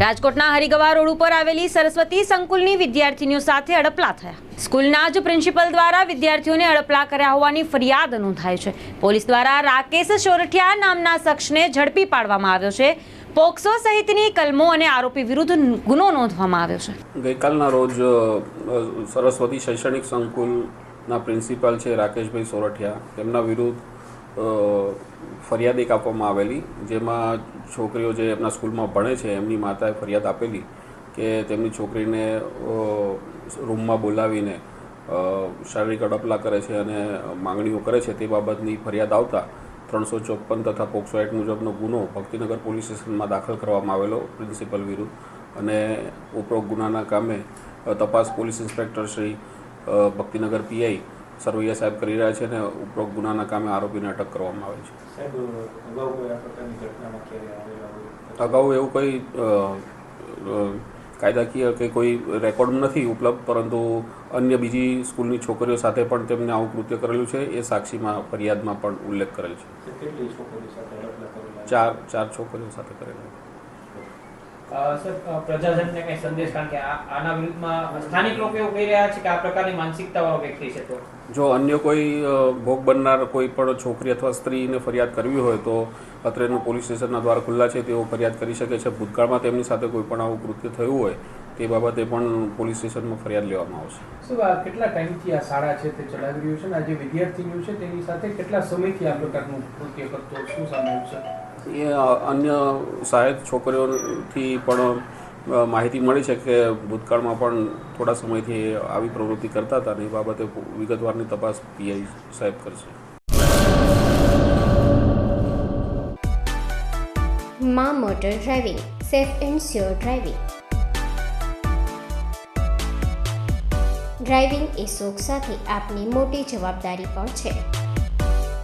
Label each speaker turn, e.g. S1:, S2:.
S1: રાજકોટના હરિગવા રોડ ઉપર આવેલી સરસ્વતી સંકુલની વિદ્યાર્થીનીઓ સાથે અડપલા થયા. સ્કૂલના જ પ્રિન્સિપલ દ્વારા વિદ્યાર્થીઓને અડપલા કર્યા હોવાની ફરિયાદ નોંધાઈ છે. પોલીસ દ્વારા રાકેશ સોરઠિયા નામના શખ્સને ઝડપી પાડવામાં આવ્યો છે. પોક્સો સહિતની કલમો અને આરોપી વિરુદ્ધ ગુનો નોંધવામાં આવ્યો છે.
S2: ગઈકાલના રોજ સરસ્વતી શૈક્ષણિક સંકુલના પ્રિન્સિપાલ છે રાકેશભાઈ સોરઠિયા. તેમના વિરુદ્ધ ફરિયાદ એક આપવામાં આવેલી, જેમાં છોકરીઓ જે એમના સ્કૂલમાં ભણે છે, એમની માતાએ ફરિયાદ આપેલી કે તેમની છોકરીને રૂમમાં બોલાવીને શારીરિક અડપલા કરે છે અને માંગણીઓ કરે છે તે બાબતની ફરિયાદ આવતા ત્રણસો ચોપન તથા પોક્સો એક્ટ મુજબનો ગુનો ભક્તિનગર પોલીસ સ્ટેશનમાં દાખલ કરવામાં આવેલો પ્રિન્સિપલ વિરુદ્ધ અને ઉપરોક્ત ગુનાના કામે તપાસ police inspector Shri Bhaktinagar PI Sarvaiya સાહેબ કરી રહ્યા છે અને ઉપરોક્ત ગુનાના કામે આરોપીને અટક કરવામાં આવે છે.
S3: અગાઉ
S2: એવું કોઈ કાયદાકીય કે કોઈ રેકોર્ડ નથી ઉપલબ્ધ પરંતુ અન્ય બીજી સ્કૂલની છોકરીઓ સાથે પણ તેમને આવું કૃત્ય કરેલું છે એ સાક્ષીમાં ફરિયાદમાં પણ ઉલ્લેખ કરેલ છે. ચાર ચાર છોકરીઓ સાથે કરેલા
S4: સર પ્રજાજનને કઈ સંદેશ કારણ કે આ- આના વિરુદ્ધમાં સ્થાનિક લોકો એવું કહી રહ્યા છે કે આ પ્રકારની માનસિકતા વાળો વ્યક્તિ છે તો.
S2: જો અન્ય કોઈ ભોગ બનનાર કોઈ પણ છોકરી અથવા સ્ત્રીને ફરિયાદ કરવી હોય તો અત્રેનું પોલીસ સ્ટેશનના દ્વાર ખુલ્લા છે તેઓ ફરિયાદ કરી શકે છે. ભૂતકાળમાં તેમની સાથે કોઈ પણ આવું કૃત્ય થયું હોય તે બાબતે પણ પોલીસ સ્ટેશનમાં ફરિયાદ લેવામાં આવશે.
S5: શું આ કેટલા ટાઈમથી આ શાળા છે તે ચલાવી રહ્યું છે? અને આ જે વિદ્યાર્થીનીઓ છે તેની સાથે કેટલા સમયથી આ પ્રકારનું કૃત્ય કરતો શું સામે છે?
S2: એ અન્ય સહાયક છોકરીઓથી પણ માહિતી મળી છે કે ભૂતકાળમાં પણ થોડા સમયથી આવી પ્રવૃત્તિ કરતા હતા અને એ બાબતે વિગતવારની તપાસ પીઆઈ સાહેબ કરશે.
S6: માં motor driving, safe and sure driving. Driving એ શોખ સાથે આપની મોટી જવાબદારી પણ છે.